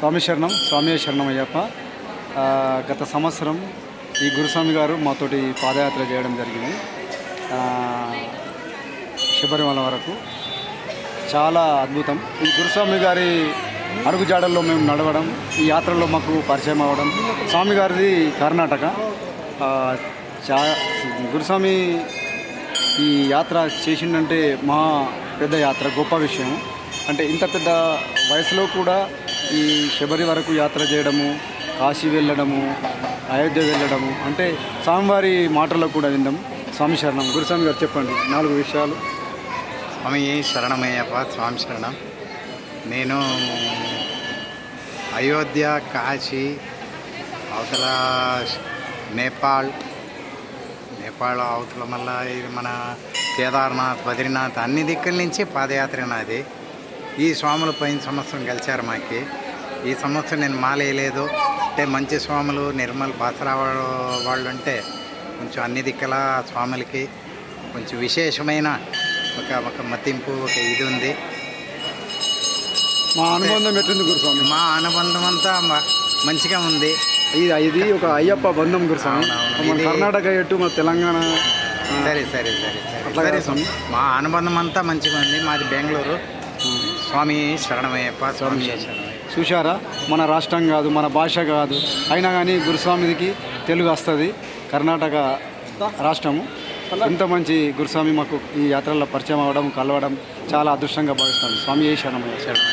స్వామి శరణం స్వామి శరణం అయ్యప్ప గత సంవత్సరం ఈ గురుస్వామి గారు మాతోటి పాదయాత్ర చేయడం జరిగింది. శబరిమల వరకు. చాలా అద్భుతం. ఈ గురుస్వామి గారి అడుగుజాడల్లో మేము నడవడం ఈ యాత్రలో మాకు పరిచయం అవ్వడం స్వామి గారిది కర్ణాటక. చా గురుస్వామి ఈ యాత్ర చేసిండంటే మా పెద్ద యాత్ర గొప్ప విషయం. అంటే ఇంత పెద్ద వయసులో కూడా ఈ శబరి వరకు యాత్ర చేయడము కాశీ వెళ్ళడము అయోధ్య వెళ్ళడము అంటే స్వామివారి మాటల్లో కూడా విందాం. స్వామి శరణం. గురుస్వామి గారు చెప్పండి. నాలుగు విషయాలు. స్వామి శరణమయ్యప్ప స్వామి శరణం. నేను అయోధ్య కాశీ అవతల నేపాల్ నేపాల్ అవతల మళ్ళీ మన కేదార్నాథ్ బద్రీనాథ్ అన్ని దిక్కుల నుంచి పాదయాత్ర నాది. ఈ స్వాములు పోయిన సంవత్సరం కలిశారు మాకి. ఈ సంవత్సరం నేను మాలేయలేదు. అంటే మంచి స్వాములు నిర్మల్ బాసరా వాళ్ళు అంటే కొంచెం అన్ని దిక్కుల స్వాములకి కొంచెం విశేషమైన ఒక ఒక మతింపు ఒక ఇది ఉంది. మా అనుబంధం ఎట్లుంది గురుస్వామి? మా అనుబంధం అంతా మ- మంచిగా ఉంది. ఇది ఇది ఒక అయ్యప్ప బంధం గురుస్వామి. కర్ణాటక ఎటు మన తెలంగాణ సరే సరే సరే సరే స్వామి. మా అనుబంధం అంతా మంచిగా ఉంది. మాది బెంగళూరు. స్వామి శరణమయ్యప్ప స్వామి చూశారా? మన రాష్ట్రం కాదు మన భాష కాదు. అయినా కానీ గురుస్వామికి తెలుగు వస్తుంది. కర్ణాటక రాష్ట్రము. ఇంత మంచి గురుస్వామి మాకు ఈ యాత్రలో పరిచయం అవ్వడం కలవడం చాలా అదృష్టంగా భావిస్తాను స్వామి శరణమయ్య. శరణమయ్యప్ప